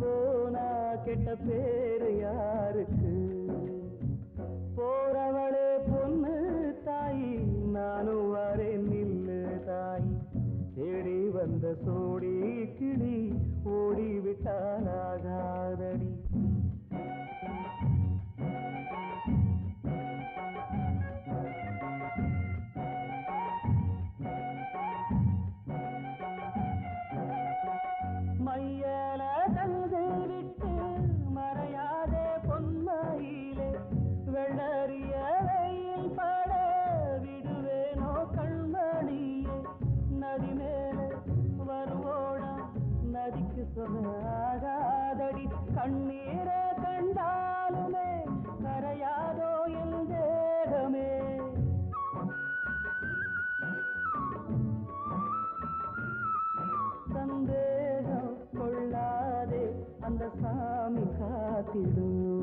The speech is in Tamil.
போனா கெட்ட பேரு யாருக்கு? போறவளே பொண்ணு தாய் நானும் வரேன் நில்லு தாய். தேடி வந்த சோடி கிளி ஓடிவிட்டாலாகாதடி சொன்னாகாதடி கண்ணீர கண்டாலுமே கரையாதோ என் தேகமே. சந்தேகம் கொள்ளாதே அந்த சாமி காத்திடும்.